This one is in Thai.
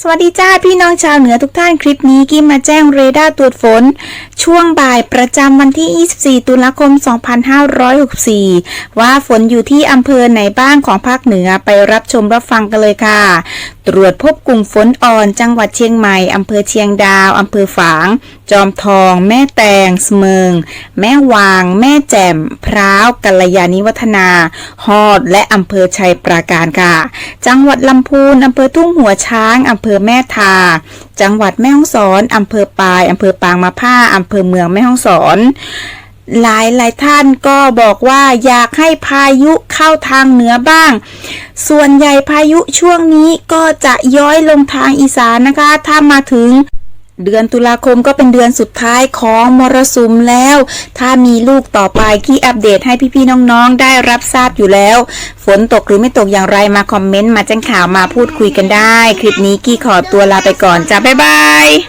สวัสดีจ้าพี่น้องชาวเหนือทุกท่านคลิปนี้กิมมาแจ้งเรดาร์ตรวจฝน ช่วงบ่ายประจำวันที่ 24 ตุลาคม 2564 ว่าฝนอยู่ที่อำเภอไหนบ้างของภาคเหนือไปรับชมรับฟังกันเลยค่ะ ตรวจพบกลุ่มฝนอ่อนจังหวัดเชียงใหม่ อำเภอเชียงดาว อำเภอฝาง จอมทอง แม่แตงเสมิงแม่วาง แม่แจ่ม พร้าวกัลยาณิวัฒนา ฮอด และอำเภอชัยปราการค่ะ จังหวัดลำพูน อำเภอทุ่งหัวช้าง อำเภอแม่ทา จังหวัดแม่ฮ่องสอน อำเภอปาย อำเภอปางมะผ้า อำเภอเมืองแม่ฮ่องสอน หลายหลายท่านก็บอกว่าอยากให้พายุเข้าทางเหนือบ้าง ส่วนใหญ่พายุช่วงนี้ก็จะย้อยลงทางอีสานนะคะ ถ้ามาถึงเดือนตุลาคมก็เป็นเดือนสุดท้ายของมรสุมแล้ว ถ้ามีลูกต่อไปที่อัปเดตให้พี่ๆน้องๆ ได้รับทราบอยู่แล้ว ฝนตกหรือไม่ตกอย่างไรมาคอมเมนต์ มาแจ้งข่าวมาพูดคุยกันได้ คลิปนี้กี้ขอตัวลาไปก่อนจ้าบ๊ายบาย